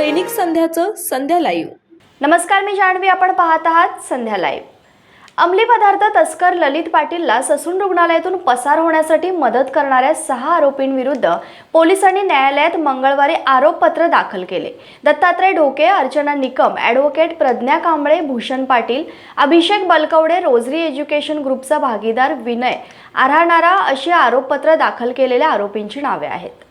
दैनिक संध्याचं संध्या live. नमस्कार मी जान्हवी. आपण पाहत आहात संध्या लाईव्ह. अंमली पदार्थ तस्कर ललित पाटीलला ससून रुग्णालयातून पसार होण्यासाठी मदत करणाऱ्या सहा आरोपींविरुद्ध पोलिसांनी न्यायालयात मंगळवारी आरोपपत्र दाखल केले. Dattatray Dhoke Archana Nikam advocate Pradnya Kamble Bhushan Patil Abhishek Balkawade Rosary education ग्रुपचा भागीदार विनय आराणारा अशी आरोपपत्र दाखल केलेल्या आरोपींची नावे आहेत.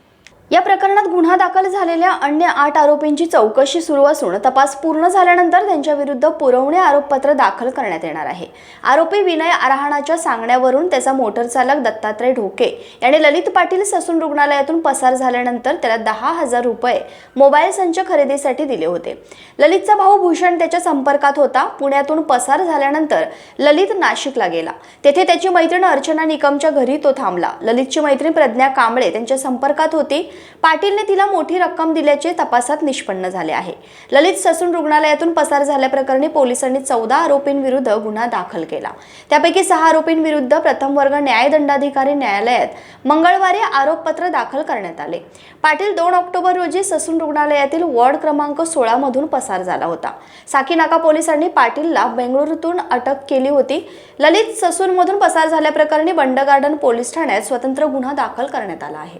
या प्रकरणात गुन्हा दाखल झालेल्या अन्य आठ आरोपींची चौकशी सुरू असून तपास पूर्ण झाल्यानंतर त्यांच्या विरुद्ध पुरवणे आरोपपत्र दाखल करण्यात येणार आहे. आरोपी विनय आराहणाच्या सांगण्यावरून त्याचा मोटर चालक दत्तात्रय ढोके याने ललित पाटील ससून रुग्णालयातून पसार झाल्यानंतर त्याला दहा हजार रुपये मोबाईल संच खरेदीसाठी दिले होते. ललितचा भाऊ भूषण त्याच्या संपर्कात होता. पुण्यातून पसार झाल्यानंतर ललित नाशिकला गेला. तेथे त्याची मैत्रीण अर्चना निकमच्या घरी तो थांबला. ललितची मैत्रीण प्रज्ञा कांबळे त्यांच्या संपर्कात होती. पाटीलने तिला मोठी रक्कम दिल्याचे तपासात निष्पन्न झाले आहे. ललित ससून रुग्णालयातून पसार झाल्याप्रकरणी पोलिसांनी चौदा आरोपींविरुद्ध गुन्हा दाखल केला. त्यापैकी सहा आरोपींविरुद्ध प्रथम वर्ग न्यायदंडाधिकारी न्यायालयात मंगळवारी आरोपपत्र दाखल करण्यात आले. पाटील दोन ऑक्टोबर रोजी ससून रुग्णालयातील वॉर्ड क्रमांक सोळा मधून पसार झाला होता. साकीनाका पोलिसांनी पाटीलला बेंगळुरूतून अटक केली होती. ललित ससूनमधून पसार झाल्याप्रकरणी बंड गार्डन पोलीस ठाण्यात स्वतंत्र गुन्हा दाखल करण्यात आला आहे.